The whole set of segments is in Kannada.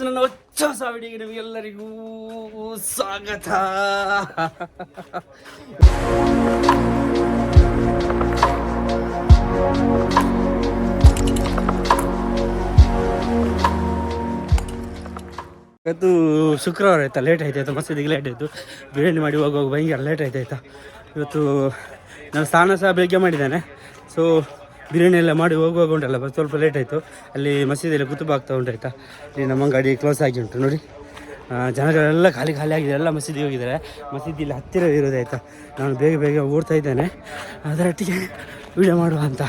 ನನ್ನ ಹೊಚ್ಚ ಹೊಸ ವಿಡಿಯೋಗೆ ನಿಮಗೆಲ್ಲರಿಗೂ ಸ್ವಾಗತ. ಅದು ಶುಕ್ರವಾರ ಆಯ್ತಾ? ಲೇಟ್ ಆಯ್ತು ಆಯ್ತಾ ಮಸೀದಿಗೆ ಲೇಟ್ ಆಯಿತು. ಬಿರಿಯಾನಿ ಮಾಡಿ ಹೋಗುವಾಗ ಭಯಂಕರ ಲೇಟ್ ಆಯ್ತು, ಆಯ್ತಾ? ಇವತ್ತು ನಾನು ಸ್ನಾನ ಸಹ ಬೆಳಗ್ಗೆ ಮಾಡಿದ್ದೇನೆ. ಸೊ ಬಿರಿಯಾನಿ ಎಲ್ಲ ಮಾಡಿ ಹೋಗುವಾಗ ಉಂಟಲ್ಲ ಬಸ್ ಸ್ವಲ್ಪ ಲೇಟ್ ಆಯಿತು. ಅಲ್ಲಿ ಮಸೀದಿಯಲ್ಲಿ ಕುತುಬ ಉಂಟು ಆಯಿತಾ? ಇಲ್ಲಿ ನಮ್ಮ ಗಾಡಿ ಕ್ಲೋಸ್ ಆಗಿ ಉಂಟು ನೋಡಿ. ಜನಗಳೆಲ್ಲ ಖಾಲಿ ಖಾಲಿ ಆಗಿದೆ, ಎಲ್ಲ ಮಸೀದಿಗೆ ಹೋಗಿದ್ದಾರೆ. ಮಸೀದಿಯಲ್ಲಿ ಹತ್ತಿರ ಇರೋದಾಯ್ತಾ ನಾನು ಬೇಗ ಬೇಗ ಓಡ್ತಾ ಇದ್ದೇನೆ. ಅದರೊಟ್ಟಿಗೆ ವೀಡಿಯೋ ಮಾಡುವ ಅಂತ.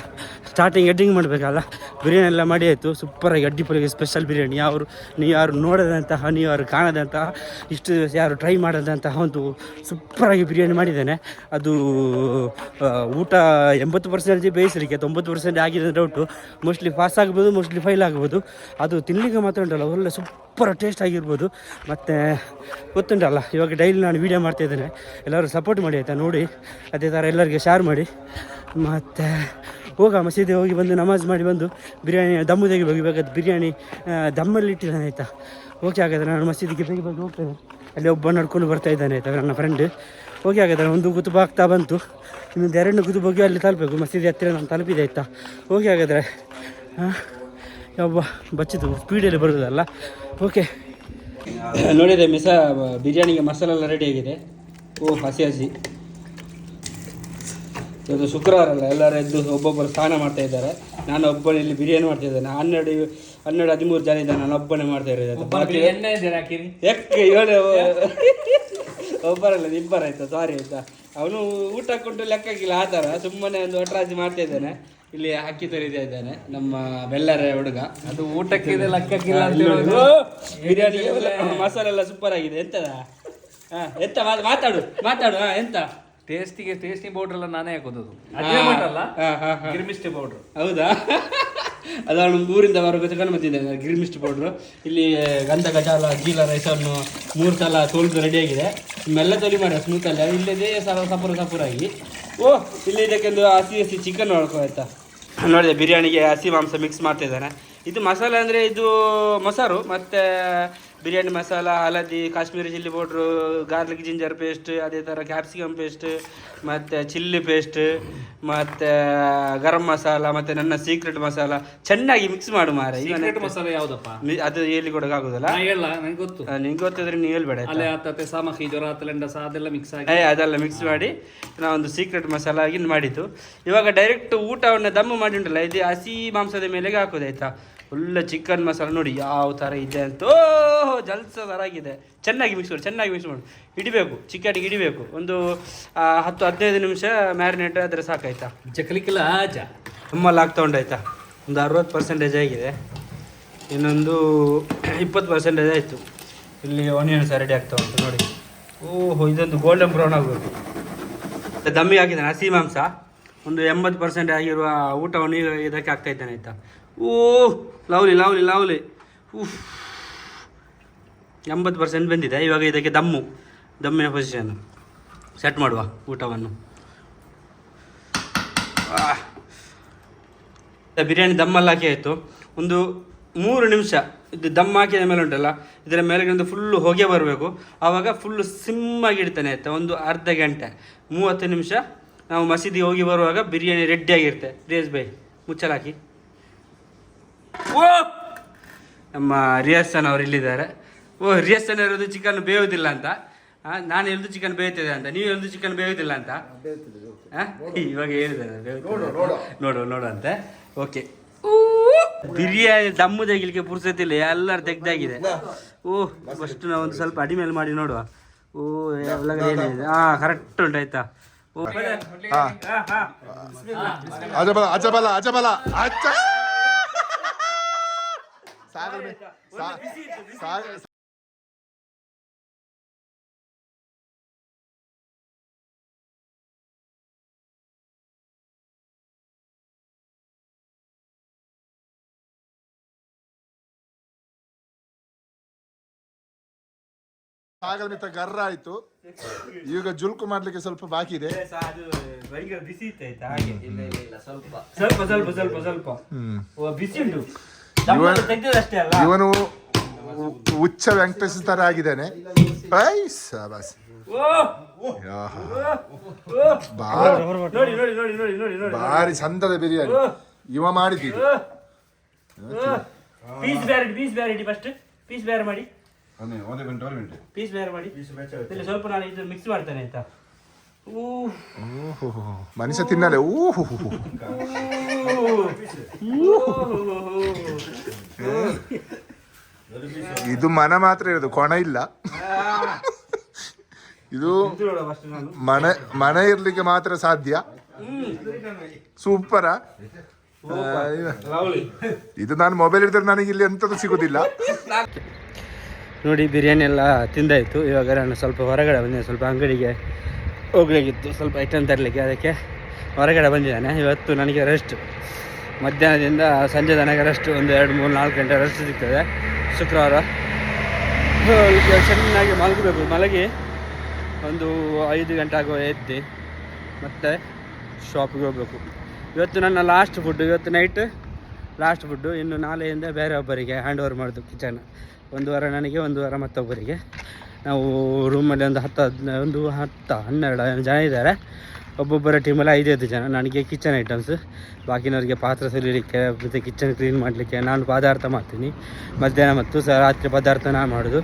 ಸ್ಟಾರ್ಟಿಂಗ್ ಎಡ್ಡಿಂಗ್ ಮಾಡಬೇಕಲ್ಲ? ಬಿರಿಯಾನಿ ಎಲ್ಲ ಮಾಡಿ ಆಯಿತು. ಸೂಪರಾಗಿ ಅಡ್ಡಿಪೊಲಿಗೆ ಸ್ಪೆಷಲ್ ಬಿರಿಯಾನಿ. ಯಾರು ನೀವು ಯಾರು ನೋಡದಂತಹ ನೀವು ಯಾರು ಕಾಣದಂತಹ, ಇಷ್ಟು ದಿವಸ ಯಾರು ಟ್ರೈ ಮಾಡದಂತಹ ಒಂದು ಸೂಪರಾಗಿ ಬಿರಿಯಾನಿ ಮಾಡಿದ್ದೇನೆ. ಅದು ಊಟ ಎಂಬತ್ತು ಪರ್ಸೆಂಟ್ ಬೇಯಿಸಲಿಕ್ಕೆ, ತೊಂಬತ್ತು ಪರ್ಸೆಂಟ್ ಆಗಿದೆ ಡೌಟು ಮೋಸ್ಟ್ಲಿ ಪಾಸ್ ಆಗ್ಬೋದು ಮೋಸ್ಟ್ಲಿ ಫೈಲ್ ಆಗ್ಬೋದು. ಅದು ತಿನ್ನಲಿಕ್ಕೆ ಮಾತ್ರ ಉಂಟಲ್ಲ, ಒಳ್ಳೆ ಸೂಪರ್ ಟೇಸ್ಟ್ ಆಗಿರ್ಬೋದು. ಮತ್ತು, ಗೊತ್ತುಂಟಲ್ಲ, ಇವಾಗ ಡೈಲಿ ನಾನು ವೀಡಿಯೋ ಮಾಡ್ತಾಯಿದ್ದೇನೆ ಎಲ್ಲರೂ ಸಪೋರ್ಟ್ ಮಾಡಿ ಆಯಿತಾ? ನೋಡಿ, ಅದೇ ಥರ ಎಲ್ಲರಿಗೆ ಶೇರ್ ಮಾಡಿ. ಮತ್ತು ಹೋಗ ಮಸೀದಿ ಹೋಗಿ ಬಂದು ನಮಾಜ್ ಮಾಡಿ ಬಂದು ಬಿರಿಯಾನಿ, ದಮ್ಮು ತೆಗಿ ಇವಾಗ ಬಿರಿಯಾನಿ ದಮ್ಮಲ್ಲಿ ಇಟ್ಟಿದ್ದಾನೆ ಆಯ್ತಾ? ಓಕೆ ಆಗಿದೆ ನಾನು ಮಸೀದಿಗೆ ಬೇಗ ಬೇಗ ಹೋಗ್ತೇನೆ. ಅಲ್ಲಿ ಒಬ್ಬ ನಡ್ಕೊಂಡು ಬರ್ತಾ ಇದ್ದಾನೆ ಆಯಿತಾ, ನನ್ನ ಫ್ರೆಂಡ್ ಓಕೆ ಹಾಗಾದ್ರೆ ಒಂದು ಕುತುಬ ಆಗ್ತಾ ಬಂತು. ಇನ್ನೊಂದು ಎರಡು ಗುದು ಹೋಗಿ ಅಲ್ಲಿ ತಲುಪಬೇಕು, ಮಸೀದಿ ಹತ್ತಿರ ನಾನು ತಲುಪಿದೆ ಆಯ್ತಾ? ಓಕೆ ಆಗಿದ್ರೆ ಹಾಂ ಯವ್ವ ಬಚ್ಚಿತು ಸ್ಪೀಡಲ್ಲಿ ಬರೋದಲ್ಲ. ಓಕೆ ನೋಡಿದೆ ಮಿಸ, ಬಿರಿಯಾನಿಗೆ ಮಸಾಲೆಲ್ಲ ರೆಡಿ ಆಗಿದೆ. ಓ, ಹಸಿ ಹಸಿ. ಇವತ್ತು ಶುಕ್ರವಾರ ಅಲ್ಲ ಎಲ್ಲರೂ ಎದ್ದು ಒಬ್ಬೊಬ್ಬರು ಸ್ನಾನ ಮಾಡ್ತಾ ಇದ್ದಾರೆ. ನಾನು ಒಬ್ಬನೇ ಇಲ್ಲಿ ಬಿರಿಯಾನಿ ಮಾಡ್ತಾ ಇದ್ದೇನೆ. ಹನ್ನೆರಡು ಹನ್ನೆರಡು ಹದಿಮೂರು ಜನ ಇದ್ದಾರೆ. ನಾನು ಒಬ್ಬನೇ ಮಾಡ್ತಾ ಇರೋದು. ಬಾಕಿ ಯಾಕೆ? ಇವನು ಒಬ್ಬರಲ್ಲ ಇಬ್ಬರಾಯ್ತಾ. ಸಾರಿ ಆಯ್ತಾ. ಅವನು ಊಟ ಕೊಟ್ಟು ಲೆಕ್ಕಕ್ಕಿಲ್ಲ ಆ ಥರ ಸುಮ್ಮನೆ ಒಂದು ಒಟ್ರಾಜಿ ಮಾಡ್ತಾ ಇದ್ದಾನೆ. ಇಲ್ಲಿ ಅಕ್ಕಿ ತರಿತಾ ಇದ್ದಾನೆ ನಮ್ಮ ಬೆಲ್ಲರ ಹುಡುಗ. ಅದು ಊಟಕ್ಕೆ ಲೆಕ್ಕಕ್ಕಿಲ್ಲ. ಬಿರಿಯಾನಿ ಮಸಾಲೆ ಎಲ್ಲ ಸೂಪರ್ ಆಗಿದೆ. ಎಂತದ? ಹಾ ಎಂತ? ಮಾತ್- ಮಾತಾಡು. ಮಾತಾಡು ಹಾ ಎಂತ? ಟೇಸ್ಟಿಗೆ ಟೇಸ್ಟಿಂಗ್ ಪೌಡರ್ ಎಲ್ಲ ನಾನೇ ಹಾಕೋದು ಗಿರ್ಮಿಸ್ಟ್ ಅಲ್ಲ. ಗಿರ್ಮಿಸ್ಟಿ ಪೌಡರ್ ಹೌದಾ? ಅದು ಊರಿಂದ ಬರೋ ಚಿಕನ್ ಬಂದಿದ್ದಾನೆ ಗಿರ್ಮಿಸ್ಟ್ ಪೌಡ್ರು ಇಲ್ಲಿ ಗಂಧ ಗಜಾಲ ಜೀಲ ರೈಸನ್ನು ಮೂರು ಸಲ ತೊಳೆದು ರೆಡಿಯಾಗಿದೆ ಮೆಲ್ಲ ತೊಲಿ ಮಾಡಿ ಸ್ಮೂತಲ್ಲಿ ಇಲ್ಲದೇ ಸಲ ಸಪುರ ಸಪುರಾಗಿ. ಓ ಇಲ್ಲಿ ಇದಕ್ಕೊಂದು ಹಸಿ ಹಸಿ ಚಿಕನ್ ನೋಡ್ಕೋ ಆಯ್ತಾ? ನೋಡಿದೆ ಬಿರಿಯಾನಿಗೆ ಹಸಿ ಮಾಂಸ ಮಿಕ್ಸ್ ಮಾಡ್ತಿದ್ದಾನೆ ಇದು ಮಸಾಲೆ ಅಂದರೆ ಇದು ಮೊಸರು ಮತ್ತು ಬಿರಿಯಾನಿ ಮಸಾಲ ಹಳದಿ Kashmiri chilli powder garlic ginger paste ಅದೇ ಥರ ಕ್ಯಾಪ್ಸಿಕಮ್ ಪೇಸ್ಟ್ ಮತ್ತು ಚಿಲ್ಲಿ ಪೇಸ್ಟ್ ಮತ್ತು ಗರಂ ಮಸಾಲ ಮತ್ತು ನನ್ನ ಸೀಕ್ರೆಟ್ ಮಸಾಲ. ಚೆನ್ನಾಗಿ ಮಿಕ್ಸ್ ಮಾಡು ಮಾರ. ಸೀಕ್ರೆಟ್ ಮಸಾಲೆ ಯಾವುದಪ್ಪ? ಅದು ಹೇಳಿ ಕೊಡೋಕ್ಕಾಗೋದಿಲ್ಲ ಹೇಳ ನಂಗೆ ಗೊತ್ತು. ನಿಂಗೆ ಗೊತ್ತಿದ್ರೆ ನೀವು ಹೇಳ್ಬೇಡ? ಅಲ್ಲೇ ಆತತೆ ಸಾಮಕಿ ಜ್ವರ ತಲೆಂಡಸ ಅದೆಲ್ಲ ಮಿಕ್ಸ್ ಆಗಿ. ಅದೆಲ್ಲ ಮಿಕ್ಸ್ ಮಾಡಿ ನಾವೊಂದು ಸೀಕ್ರೆಟ್ ಮಸಾಲ ಆಗಿ ಮಾಡಿದ್ದು. ಇವಾಗ ಡೈರೆಕ್ಟ್ ಊಟವನ್ನು ದಮ್ಮು ಮಾಡಿ ಉಂಟಲ್ಲ ಇದು ಹಸಿ ಮಾಂಸದ ಮೇಲೆಗೆ ಹಾಕೋದು ಆಯ್ತಾ? ಒಳ್ಳೆ ಚಿಕನ್ ಮಸಾಲ ನೋಡಿ ಯಾವ ಥರ ಇದೆ ಅಂತ. ಓಹೋ ಜಲ್ಸ ಥರ ಆಗಿದೆ. ಚೆನ್ನಾಗಿ ಮಿಕ್ಸ್ ಮಾಡಿ ಚೆನ್ನಾಗಿ ಮಿಕ್ಸ್ ಮಾಡಿ. ಇಡಬೇಕು ಚಿಕನ್ಗೆ ಹಿಡಿಬೇಕು. ಒಂದು ಹತ್ತು ಹದಿನೈದು ನಿಮಿಷ ಮ್ಯಾರಿನೇಟ್ ಆದರೆ ಸಾಕಾಯ್ತಾ? ಚಕ್ಲಿಕ್ಕಿಲ್ಲ ಆಜ. ತುಂಬ ಲಾಕ್ ತೊಗೊಂಡಾಯ್ತಾ ಒಂದು ಅರವತ್ತು ಪರ್ಸೆಂಟೇಜ್ ಆಗಿದೆ. ಇನ್ನೊಂದು ಇಪ್ಪತ್ತು ಪರ್ಸೆಂಟೇಜ್ ಆಯಿತು. ಇಲ್ಲಿ ಆನಿಯನ್ಸ್ ರೆಡಿ ಆಗ್ತಾ ಉಂಟು ನೋಡಿ. ಓಹೋ ಇದೊಂದು ಗೋಲ್ಡನ್ ಬ್ರೌನ್ ಆಗಬೇಕು. ದಮ್ಮಿ ಆಗಿದ್ದಾನೆ ಹಸಿ ಮಾಂಸ. ಒಂದು ಎಂಬತ್ತು ಪರ್ಸೆಂಟ್ ಆಗಿರುವ ಊಟವನ್ನು ಇದಕ್ಕೆ ಆಗ್ತಾ ಇದ್ದಾನೆ ಆಯಿತಾ? Oh lovely lovely lovely. ಉಫ್. ಎಂಬತ್ತು ಪರ್ಸೆಂಟ್ ಬಂದಿದೆ. ಇವಾಗ ಇದಕ್ಕೆ ದಮ್ಮು. ದಮ್ಮಿನ ಪೊಸಿಷನ್ ಸೆಟ್ ಮಾಡುವ ಊಟವನ್ನು. ಬಿರಿಯಾನಿ ದಮ್ಮಲ್ಲಿ ಹಾಕಿ ಆಯಿತು. ಒಂದು ಮೂರು ನಿಮಿಷ ಇದು ದಮ್ ಹಾಕಿದ ಮೇಲೆ ಉಂಟಲ್ಲ, ಇದರ ಮೇಲೆಗಿಂದ ಫುಲ್ಲು ಹೊಗೆ ಬರಬೇಕು. ಆವಾಗ ಫುಲ್ಲು ಸಿಮ್ಮಾಗಿ ಇಡ್ತಾನೆ ಆಯ್ತಾ? ಒಂದು ಅರ್ಧ ಗಂಟೆ. ಮೂವತ್ತು ನಿಮಿಷ ನಾವು ಮಸೀದಿ ಹೋಗಿ ಬರುವಾಗ ಬಿರಿಯಾನಿ ರೆಡಿಯಾಗಿರುತ್ತೆ ರೇಸ್ ಬೈ. ಮುಚ್ಚಲಾಕಿ. ಓ! ನಮ್ಮ ರಿಯಾಸನ್ ಅವರು ಇಲ್ಲಿದ್ದಾರೆ. ಓ ರಿಯಾಸನ್ ಇರೋದು ಚಿಕನ್ ಬೇಯೋದಿಲ್ಲ ಅಂತ. ನಾನು ಎಲ್ದು ಚಿಕನ್ ಬೇಯುತ್ತಿದೆ ಅಂತ. ನೀವು ಎಲ್ದು ಚಿಕನ್ ಬೇಯೋದಿಲ್ಲ ಅಂತ? ಇವಾಗ ಹೇಳಿದ್ದಾರೆ ನೋಡು ನೋಡು. ಅಂತ. ಓಕೆ. ಬಿರಿಯಾನಿ ದಮ್ಮು ತೆಗಿಲಿಕ್ಕೆ ಪುರ್ಸತ್ತಿಲ್ಲ ಎಲ್ಲರೂ ತೆಗ್ದಾಗಿದೆ. ಓ ಫಸ್ಟ್ ನಾವು ಒಂದು ಸ್ವಲ್ಪ ಅಡಿಮೇಲೆ ಮಾಡಿ ನೋಡುವ. ಓ ಎಲ್ಲ ಏನಿದೆ ಹಾ ಕರೆಕ್ಟ್ ಉಂಟು ಆಯ್ತಾ? ಓ. ಅಜಬಲ ಅಜಬಲ ಅಜಬಲ ಅಜ್ಜ ಸಾಗರ್ ಬೇ- ಸಾ- ಸಾಗರ್ ಸಾಗರ್ ಮಿತ್ರ ಗರ್ರ ಆಯ್ತು. ಈಗ ಜುಲ್ಕು ಮಾಡ್ಲಿಕ್ಕೆ ಸ್ವಲ್ಪ ಬಾಕಿ ಇದೆ. ಬಿಸಿ ಇತ್ತು ಆಯ್ತಾ? ಸ್ವಲ್ಪ ಸ್ವಲ್ಪ ಸ್ವಲ್ಪ ಸ್ವಲ್ಪ. ಓ ಬಿಸಿ ಉಂಟು. ತೆಗ್ದದಷ್ಟೇ ಅಲ್ಲ ಇವನು ಹುಚ್ಚ ವೆಂಕಟೇಶ್ ತರ ಆಗಿದ್ದಾನೆ. ಐ ಸಾಬಾಸ್. ಯಾಹ. ಭಾರಿ ನೋಡಿ ನೋಡಿ ನೋಡಿ ನೋಡಿ ನೋಡಿ ನೋಡಿ ಭಾರಿ ಚಂದದ ಬಿರಿಯಾನಿ. ಇವ ಮಾಡಿದ್ದೀರಿ. ಪೀಸ್ ಬೇರೆ ಪೀಸ್ ಬೇರೆ ಇಡಿ ಫಸ್ಟ್ ಪೀಸ್ ಬೇರೆ ಮಾಡಿ. ಒಂದೇ ಒಂದೇ ಮಿನಿಟ್ ಒಂದು ಮಿನಿಟ್ ಪೀಸ್ ಬೇರೆ ಮಾಡಿ. ಇಲ್ಲಿ ಸ್ವಲ್ಪ ನಾನು ಇದು ಮಿಕ್ಸ್ ಮಾಡ್ತೇನೆ ಆಯ್ತಾ? ಮನುಷ್ಯ ತಿನ್ನಲೆ ಊಹು. ಇದು ಮನ ಮಾತ್ರ ಇರೋದು, ಕೊಣ ಇಲ್ಲ. ಇದು ಮಣೆ ಮನೆ ಮನೆ ಇರ್ಲಿಕ್ಕೆ ಮಾತ್ರ ಸಾಧ್ಯ. ಸೂಪರ. ಇದು ನಾನು ಮೊಬೈಲ್ ಇಡಿದ್ರೆ ನನಗೆ ಇಲ್ಲಿ ಎಂಥದ್ದು ಸಿಗೋದಿಲ್ಲ. ನೋಡಿ, ಬಿರಿಯಾನಿ ಎಲ್ಲ ತಿಂದಾಯಿತು. ಇವಾಗ ನಾನು ಸ್ವಲ್ಪ ಹೊರಗಡೆ ಬಂದೆ, ಸ್ವಲ್ಪ ಅಂಗಡಿಗೆ. ಹೋಗ್ಲಿಕ್ಕಿತ್ತು. ಸ್ವಲ್ಪ ಐಟಮ್ ತರಲಿಕ್ಕೆ, ಅದಕ್ಕೆ ಹೊರಗಡೆ ಬಂದಿದ್ದಾನೆ. ಇವತ್ತು ನನಗೆ ರೆಸ್ಟ್ ಮಧ್ಯಾಹ್ನದಿಂದ ಸಂಜೆ ತನಕ ರೆಸ್ಟ್ ಒಂದು ಎರಡು ಮೂರು ನಾಲ್ಕು ಗಂಟೆ ರೆಸ್ಟ್ ಸಿಗ್ತದೆ. ಶುಕ್ರವಾರ. ಚೆನ್ನಾಗಿ ಮಲಗಬೇಕು. ಮಲಗಿ ಒಂದು ಐದು ಗಂಟೆ ಆಗುವ ಎತ್ತಿ ಮತ್ತೆ ಶಾಪಿಗೆ ಹೋಗಬೇಕು. ಇವತ್ತು ನನ್ನ ಲಾಸ್ಟ್ ಫುಡ್ಡು ಇವತ್ತು ನೈಟ್ ಲಾಸ್ಟ್ ಫುಡ್ಡು ಇನ್ನು ನಾಳೆಯಿಂದ ಬೇರೆ ಒಬ್ಬರಿಗೆ ಹ್ಯಾಂಡ್ ಓವರ್ ಮಾಡೋದು ಕಿಚನ್ ಒಂದು ವಾರ ನನಗೆ, ಒಂದು ವಾರ ಮತ್ತೊಬ್ಬರಿಗೆ. ನಾವು ರೂಮಲ್ಲಿ ಒಂದು ಹತ್ತು ಹದಿನ ಒಂದು ಹತ್ತು ಹನ್ನೆರಡು ಜನ ಇದ್ದಾರೆ. ಒಬ್ಬೊಬ್ಬರ ಟೀಮಲ್ಲಿ ಐದೈದು ಜನ. ನನಗೆ ಕಿಚನ್ ಐಟಮ್ಸ್ ಬಾಕಿನವರಿಗೆ ಪಾತ್ರೆ ಸುಲಿಲಿಕ್ಕೆ, ಮತ್ತು ಕಿಚನ್ ಕ್ಲೀನ್ ಮಾಡಲಿಕ್ಕೆ ನಾನು ಪದಾರ್ಥ ಮಾಡ್ತೀನಿ. ಮಧ್ಯಾಹ್ನ ಮತ್ತು ಸಹ ರಾತ್ರಿ ಪದಾರ್ಥ ನಾನು ಮಾಡೋದು.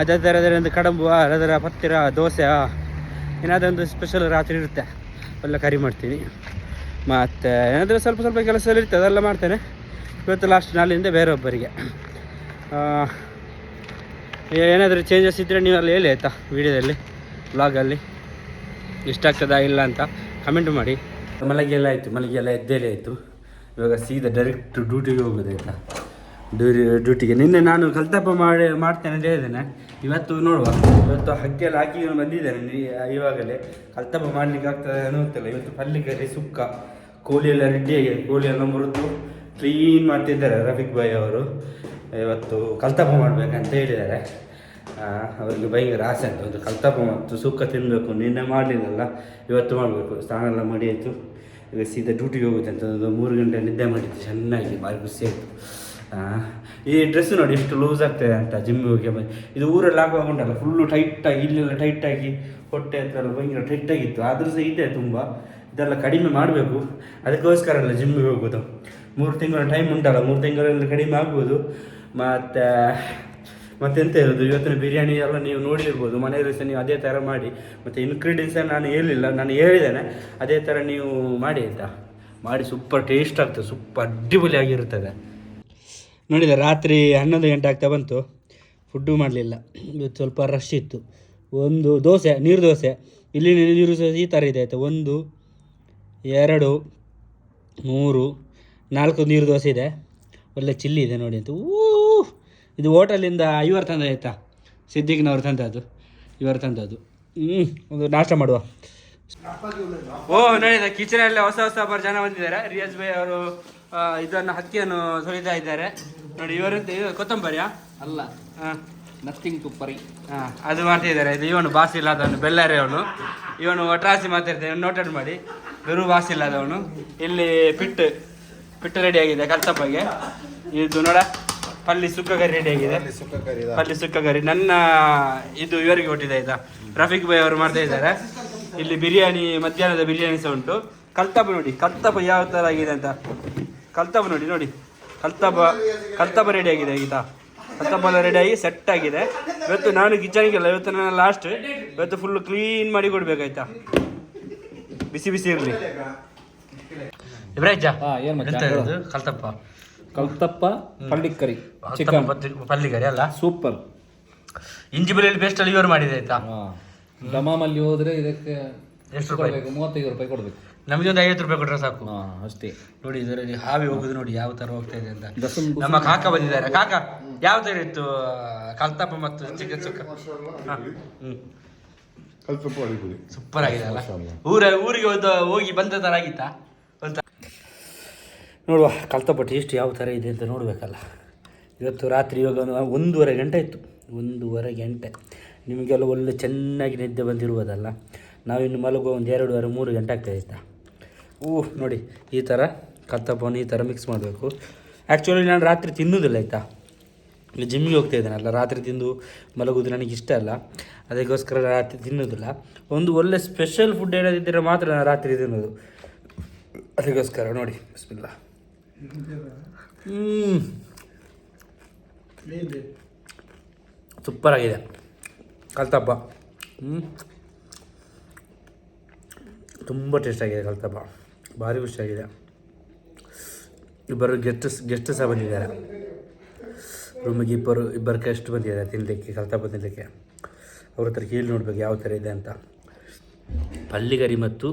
ಅದೇ ಒಂದು ಕಡಂಬು, ಅದರ ಪತ್ತಿರ ದೋಸೆ ಏನಾದರೂ ಒಂದು ಸ್ಪೆಷಲ್ ರಾತ್ರಿ ಇರುತ್ತೆ, ಎಲ್ಲ ಕರಿ ಮಾಡ್ತೀನಿ. ಮತ್ತು ಏನಾದರೂ ಸ್ವಲ್ಪ ಸ್ವಲ್ಪ ಕೆಲಸ ಇರುತ್ತೆ ಅದೆಲ್ಲ ಮಾಡ್ತೇನೆ. ಇವತ್ತು ಲಾಸ್ಟ್ ನಾಳಿಂದ ಬೇರೊಬ್ಬರಿಗೆ ಏನಾದರೂ ಚೇಂಜಸ್ ಇದ್ದರೆ ಅಲ್ಲಿ ಹೇಳಿ ಆಯಿತಾ ವೀಡಿಯೋದಲ್ಲಿ ವ್ಲಾಗಲ್ಲಿ ಇಷ್ಟ ಆಗ್ತದಾ ಇಲ್ಲ ಅಂತ ಕಮೆಂಟ್ ಮಾಡಿ. ಮಲಗಿ ಎಲ್ಲ ಆಯಿತು ಮಲಗಿ ಎಲ್ಲ ಎದ್ದೇಲಿ ಆಯಿತು. ಇವಾಗ ಸೀದಾ ಡೈರೆಕ್ಟ್ ಡ್ಯೂಟಿಗೆ ಹೋಗೋದು ಆಯಿತಾ. ಡ್ಯೂಟಿ ಡ್ಯೂಟಿಗೆ ನಿನ್ನೆ ನಾನು ಕಲ್ತಪ್ಪ ಮಾಡಿ, ಮಾಡ್ತೇನೆ ಅಂತ ಹೇಳಿದ್ದೇನೆ. ಇವತ್ತು ನೋಡುವ. ಇವತ್ತು ಹಗ್ಗೆಲ್ಲ ಹಾಕಿ ಬಂದಿದ್ದೇನೆ. ಇವಾಗಲೇ ಕಲ್ತಪ್ಪ ಮಾಡ್ಲಿಕ್ಕೆ ಆಗ್ತದೆ ಗೊತ್ತಿಲ್ಲ. ಇವತ್ತು ಪಲ್ಲಿಗಲ್ಲಿ ಸುಕ್ಕ ಕೋಳಿ ಎಲ್ಲ ರೆಡಿಯಾಗಿದೆ ಕೋಳಿ ಎಲ್ಲ ಮುರಿದು ಕ್ಲೀನ್ ಮಾಡ್ತಿದ್ದಾರೆ ರಫೀಕ್ ಬಾಯ್ ಅವರು. ಇವತ್ತು ಕಲ್ತಪ್ಪ ಮಾಡಬೇಕಂತ ಹೇಳಿದ್ದಾರೆ. ಅವರಿಗೆ ಭಯಂಕರ ಆಸೆ ಅಂತ. ಒಂದು ಕಲ್ತಪ ಮತ್ತು ಸುಕ್ಕ ತಿನ್ನಬೇಕು ನಿನ್ನೆ ಮಾಡಲಿಲ್ಲಲ್ಲ, ಇವತ್ತು ಮಾಡಬೇಕು. ಸ್ನಾನ ಎಲ್ಲ ಮಾಡಿ ಈಗ ಸೀದಾ ಡ್ಯೂಟಿಗೆ ಹೋಗುತ್ತೆ ಅಂತ. ಒಂದು ಮೂರು ಗಂಟೆ ನಿದ್ದೆ ಮಾಡಿದ್ದು. ಚೆನ್ನಾಗಿ ಭಾರಿ ಖುಷಿ ಆಯಿತು. ಈ ಡ್ರೆಸ್ ನೋಡಿ ಎಷ್ಟು ಲೂಸ್ ಆಗ್ತದೆ ಅಂತ ಜಿಮ್ಮಿಗೆ ಹೋಗಿ ಬಂದು. ಇದು ಊರಲ್ಲಿ ಆಗುವಾಗ ಉಂಟಲ್ಲ ಫುಲ್ಲು ಟೈಟಾಗಿ ಇಲ್ಲೆಲ್ಲ ಟೈಟಾಗಿ ಹೊಟ್ಟೆ ಹತ್ರ ಎಲ್ಲ ಭಯಂಕರ ಟೈಟಾಗಿತ್ತು ಆದರೂ ಸಹ ಇದೆ ತುಂಬ. ಇದೆಲ್ಲ ಕಡಿಮೆ ಮಾಡಬೇಕು. ಅದಕ್ಕೋಸ್ಕರ ಅಲ್ಲ ಜಿಮ್ಮಿಗೆ ಹೋಗೋದು. ಮೂರು ತಿಂಗಳ ಟೈಮ್ ಉಂಟಲ್ಲ, ಮೂರು ತಿಂಗಳಲ್ಲಿ ಕಡಿಮೆ ಆಗ್ಬೋದು. ಮತ್ತು ಮತ್ತೆಂತ ಹೇಳೋದು? ಇವತ್ತಿನ ಬಿರಿಯಾನಿ ಎಲ್ಲ ನೀವು ನೋಡಿರ್ಬೋದು. ಮನೆಯಲ್ಲಿ ಸಹ ನೀವು ಅದೇ ಥರ ಮಾಡಿ. ಮತ್ತು ಇನ್ಗ್ರೀಡಿಯೆಂಟ್ಸ್ ನಾನು ಹೇಳಿಲ್ಲ, ನಾನು ಹೇಳಿದ್ದೇನೆ. ಅದೇ ಥರ ನೀವು ಮಾಡಿ ಆಯಿತಾ? ಮಾಡಿ ಸೂಪರ್ ಟೇಸ್ಟ್ ಆಗ್ತದೆ ಸೂಪರ್ ಅಡ್ಡಿಪೊಲಿಯಾಗಿರ್ತದೆ ನೋಡಿದೆ ರಾತ್ರಿ ಹನ್ನೊಂದು ಗಂಟೆ ಆಗ್ತಾ ಬಂತು. ಫುಡ್ಡು ಮಾಡಲಿಲ್ಲ. ಇವತ್ತು ಸ್ವಲ್ಪ ರಶ್ ಇತ್ತು. ಒಂದು ದೋಸೆ, ನೀರು ದೋಸೆ. ಇಲ್ಲಿ ನೀರು ದೋಸೆ ಈ ಥರ ಇದೆ ಆಯಿತು? ಒಂದು, ಎರಡು, ಮೂರು, ನಾಲ್ಕು ನೀರು ದೋಸೆ ಇದೆ. ಒಳ್ಳೆ ಚಿಲ್ಲಿ ಇದೆ ನೋಡಿ ಅಂತ. ಊ ಇದು ಹೋಟೆಲಿಂದ ಇವರು ತಂದ ಆಯಿತಾ? ಸಿದ್ದಿಗ್ನವ್ರು ತಂದದ್ದು ಇವರು ತಂದದ್ದು ಹ್ಞೂ ಒಂದು ನಾಷ್ಟ ಮಾಡುವ. ಓ ನೋಡಿದ ಕಿಚನಲ್ಲಿ ಹೊಸ ಹೊಸ ಒಬ್ಬರು ಜನ ಬಂದಿದ್ದಾರೆ. ರಿಯಾಜ್ ಭಾಯ್ ಅವರು ಇದನ್ನು ಹಕ್ಕಿಯನ್ನು ಸುರಿತಾ ಇದ್ದಾರೆ. ನೋಡಿ ಇವರಂತ ಇದು ಕೊತ್ತಂಬರಿಯಾ? ಅಲ್ಲ. ಹಾಂ ನಥಿಂಗ್ ಟು ಪರಿ ಹಾಂ ಅದು ಮಾಡ್ತಿದ್ದಾರೆ ಇದು ಇವನು ಬಾಸ್ ಇಲ್ಲದವನು ಬೆಳ್ಳಾರಿ ಅವನು. ಇವನು ಒಟ್ರಾಸಿ ಮಾತಾಡ್ತಾನೆ ನೋಟೆಡ್ ಮಾಡಿ. ಬೆರು ಬಾಸ್ ಇಲ್ಲದವನು. ಇಲ್ಲಿ ಪಿಟ್ಟು ಪಿಟ್ಟು ರೆಡಿ ಆಗಿದೆ ಕಲ್ತಪ್ಪಗೆ ಇದು ನೋಡ ಪಲ್ಲಿ ಸುಕ್ಕ ಕರಿ ರೆಡಿ ಆಗಿದೆ. ಪಲ್ಲಿ ಸುಕ್ಕ ಕರಿ ನನ್ನ ಇದು ಇವರಿಗೆ ಕೊಟ್ಟಿದೆ ಆಯ್ತಾ ರಫೀಕ್ ಭಾಯ್ ಅವರು ಮಾಡ್ತಾ ಇದ್ದಾರೆ. ಇಲ್ಲಿ ಬಿರಿಯಾನಿ ಮಧ್ಯಾಹ್ನದ ಬಿರಿಯಾನಿ ಸಹ ಉಂಟು. ಕಲ್ತಪ್ಪ ನೋಡಿ ಕಲ್ತಪ್ಪ ಯಾವ ಥರ ಆಗಿದೆ ಅಂತ. ಕಲ್ತಪ್ಪ ನೋಡಿ ನೋಡಿ. ಕಲ್ತಪ್ಪ ಕಲ್ತಪ್ಪ ರೆಡಿ ಆಗಿದೆ ಆಯ್ತಾ ಕಲ್ತಪ್ಪ ಎಲ್ಲ ರೆಡಿ ಆಗಿ ಸೆಟ್ ಆಗಿದೆ. ಇವತ್ತು ನಾನು ಕಿಚನ್ಗೆಲ್ಲ ಇವತ್ತು ನನ್ನ ಲಾಸ್ಟ್ ಇವತ್ತು ಫುಲ್ ಕ್ಲೀನ್ ಮಾಡಿ ಕೊಡ್ಬೇಕಾಯ್ತಾ. ಬಿಸಿ ಬಿಸಿ ಇರಲಿ. ಇಬ್ರಾಜ ಹಾ, ಏನ್? ಕಲ್ತಪ್ಪ. ಕಲ್ತಪ್ಪ ಪಳ್ಳಿಕರಿ ಚಿಕನ್. ಪಲ್ಲಿಗರಿ ಅಲ್ಲ? ಸೂಪರ್. ಇಂಜಿ ಬೆಳ್ಳುಳ್ಳಿ ಪೇಸ್ಟ್ ಅಲ್ಲಿ ಇವರು ಮಾಡಿದೆ ಆಯ್ತಾ? ದಮಾಮಲ್ಲಿ ಹೋದ್ರೆ ಇದಕ್ಕೆ ಎಷ್ಟು ರೂಪಾಯಿ? ಬೇಕು ಮೂವತ್ತೈದು ರೂಪಾಯಿ ಕೊಡ್ಬೇಕು. ನಮಗೆ ಒಂದು ಐವತ್ತು ರೂಪಾಯಿ ಕೊಟ್ಟರೆ ಸಾಕು. ಹಾ ಅಷ್ಟೇ. ನೋಡಿ ಇದರಲ್ಲಿ ಹಾವಿ ಹೋಗುದು ನೋಡಿ ಯಾವ ತರ ಹೋಗ್ತಾ ಇದೆ ಅಂತ. ನಮ್ಮ ಕಾಕ ಬಂದಿದ್ದಾರೆ. ಕಾಕ ಯಾವ ತರ ಇತ್ತು ಕಲ್ತಪ್ಪ ಮತ್ತು ಚಿಕನ್ ಸುಕ್ಕ ಸೂಪರ್ ಆಗಿದೆ ಅಲ್ಲ? ಊರ ಊರಿಗೆ ಹೋದ ಹೋಗಿ ಬಂದ ತರ ಆಗಿತ್ತಾ? ನೋಡುವ ಕಲ್ತಪ್ಪ ಎಷ್ಟು ಯಾವ ಥರ ಇದೆ ಅಂತ ನೋಡಬೇಕಲ್ಲ. ಇವತ್ತು ರಾತ್ರಿ ಇವಾಗ ಒಂದು ಒಂದೂವರೆ ಗಂಟೆ ಇತ್ತು ಒಂದೂವರೆ ಗಂಟೆ. ನಿಮಗೆಲ್ಲ ಒಳ್ಳೆ ಚೆನ್ನಾಗಿ ನಿದ್ದೆ ಬಂದಿರುವುದಲ್ಲ. ನಾವಿನ್ನು ಮಲಗುವ ಒಂದು ಎರಡೂವರೆ ಮೂರು ಗಂಟೆ ಆಯ್ತಾ? ಓ ನೋಡಿ, ಈ ಥರ ಕಲ್ತಪ್ಪವನ್ನು ಈ ಥರ ಮಿಕ್ಸ್ ಮಾಡಬೇಕು. ಆ್ಯಕ್ಚುಲಿ ನಾನು ರಾತ್ರಿ ತಿನ್ನೋದಿಲ್ಲ ಆಯಿತಾ? ಜಿಮ್ಮಿಗೆ ಹೋಗ್ತಾ ಇದ್ದಾನಲ್ಲ ರಾತ್ರಿ ತಿಂದು ಮಲಗುವುದು ನನಗೆ ಇಷ್ಟ ಅಲ್ಲ. ಅದಕ್ಕೋಸ್ಕರ ರಾತ್ರಿ ತಿನ್ನೋದಿಲ್ಲ. ಒಂದು ಒಳ್ಳೆ ಸ್ಪೆಷಲ್ ಫುಡ್ ಏನಾದಿದ್ದರೆ ಮಾತ್ರ ನಾನು ರಾತ್ರಿ ತಿನ್ನೋದು. ಅದಕ್ಕೋಸ್ಕರ ನೋಡಿ ಬಿಸ್ಮಿಲ್ಲ ಹ್ಞೂ ಸೂಪರ್ ಆಗಿದೆ ಕಲ್ತಪ್ಪ ಹ್ಞೂ ತುಂಬ ಟೇಸ್ಟ್ ಆಗಿದೆ ಕಲ್ತಪ್ಪ ಭಾರಿ ಖುಷಿಯಾಗಿದೆ ಇಬ್ಬರು ಗೆಸ್ಟ್ ಗೆಸ್ಟ್ ಸಹ ಬಂದಿದ್ದಾರೆ. ರೂಮಿಗೆ ಇಬ್ಬರು ಇಬ್ಬರು ಗೆಸ್ಟ್ ಬಂದಿದ್ದಾರೆ ತಿನ್ನಲಿಕ್ಕೆ ಕಲ್ತಪ್ಪ ತಿನ್ನಲಿಕ್ಕೆ ಅವ್ರ ಹತ್ರ ಕೇಳಿ ನೋಡ್ಬೇಕು ಯಾವ ಥರ ಇದೆ ಅಂತ. ಪಲ್ಲಿಗರಿ ಮತ್ತು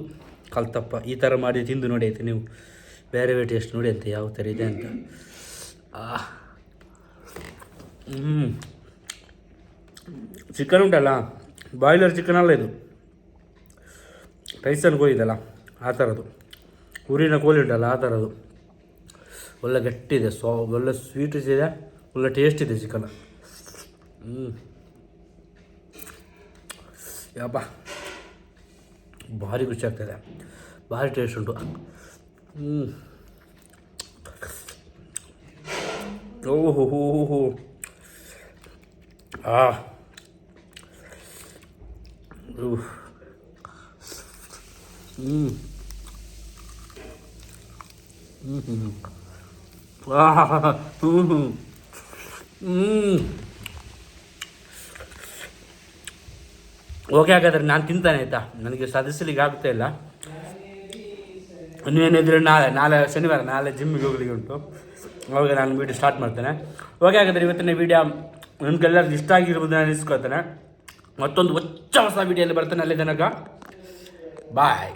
ಕಲ್ತಪ್ಪ ಈ ಥರ ಮಾಡಿ ತಿಂದು ನೋಡಿ ಆಯ್ತು ನೀವು. ಬೇರೆ ಬೇರೆ ಟೇಸ್ಟ್ ನೋಡಿ ಅಂತ ಯಾವ ಥರ ಇದೆ ಅಂತ. ಹ್ಞೂ ಚಿಕನ್ ಉಂಟಲ್ಲ ಬಾಯ್ಲರ್ ಚಿಕನ್ ಅಲ್ಲ ಇದು. ಟೈಸನ್ ಕೋಳಿ ಇದೆಲ್ಲ, ಆ ಥರದ್ದು. ಊರಿನ ಕೋಳಿ ಉಂಟಲ್ಲ, ಆ ಥರದ್ದು. ಒಳ್ಳೆ ಗಟ್ಟಿದೆ, ಸೊ, ಒಳ್ಳೆ ಸ್ವೀಟ್ ಇದೆ, ಒಳ್ಳೆ ಟೇಸ್ಟ್ ಇದೆ ಚಿಕನ್ ಹ್ಞೂ ಯಪ್ಪ. ಭಾರಿ ಖುಷಿ ಆಗ್ತದೆ. ಭಾರಿ ಟೇಸ್ಟ್ ಉಂಟು. ಓಹೋ ಆ. ಹ್ಞೂ ಹ್ಞೂ ಆಹ್. ಹ್ಞೂ ಹ್ಮ್. ಹ್ಮ್. ಓಕೆ ಹಾಗಾದ್ರೆ ನಾನು ತಿಂತಾನೆ ಆಯ್ತಾ? ನನಗೆ ಸಾಧಿಸಲಿಕ್ಕೆ ಆಗ್ತಾ ಇಲ್ಲ? ಇನ್ನೇನಿದ್ರೆ ನಾಳೆ ನಾಳೆ ಶನಿವಾರ, ನಾಳೆ ಜಿಮ್ಮಿಗೆ ಹೋಗ್ಲಿಕ್ಕೆ ಉಂಟು. ಅವಾಗ ನಾನು ವೀಡಿಯೋ ಸ್ಟಾರ್ಟ್ ಮಾಡ್ತೇನೆ. ಓಕೆ ಹಾಗಾದ್ರೆ ಇವತ್ತಿನ ವೀಡಿಯೋ ನಿಮ್ಗೆಲ್ಲರಿಗೂ ಇಷ್ಟ ಆಗಿರ್ಬೋದು ನಾನು ಇಸ್ಕೊಳ್ತೇನೆ ಮತ್ತೊಂದು ಹೊಚ್ಚ ಹೊಸ ವೀಡಿಯೋಲ್ಲಿ ಬರ್ತಾನೆ. ಅಲ್ಲಿ ತನಕ ಬಾಯ್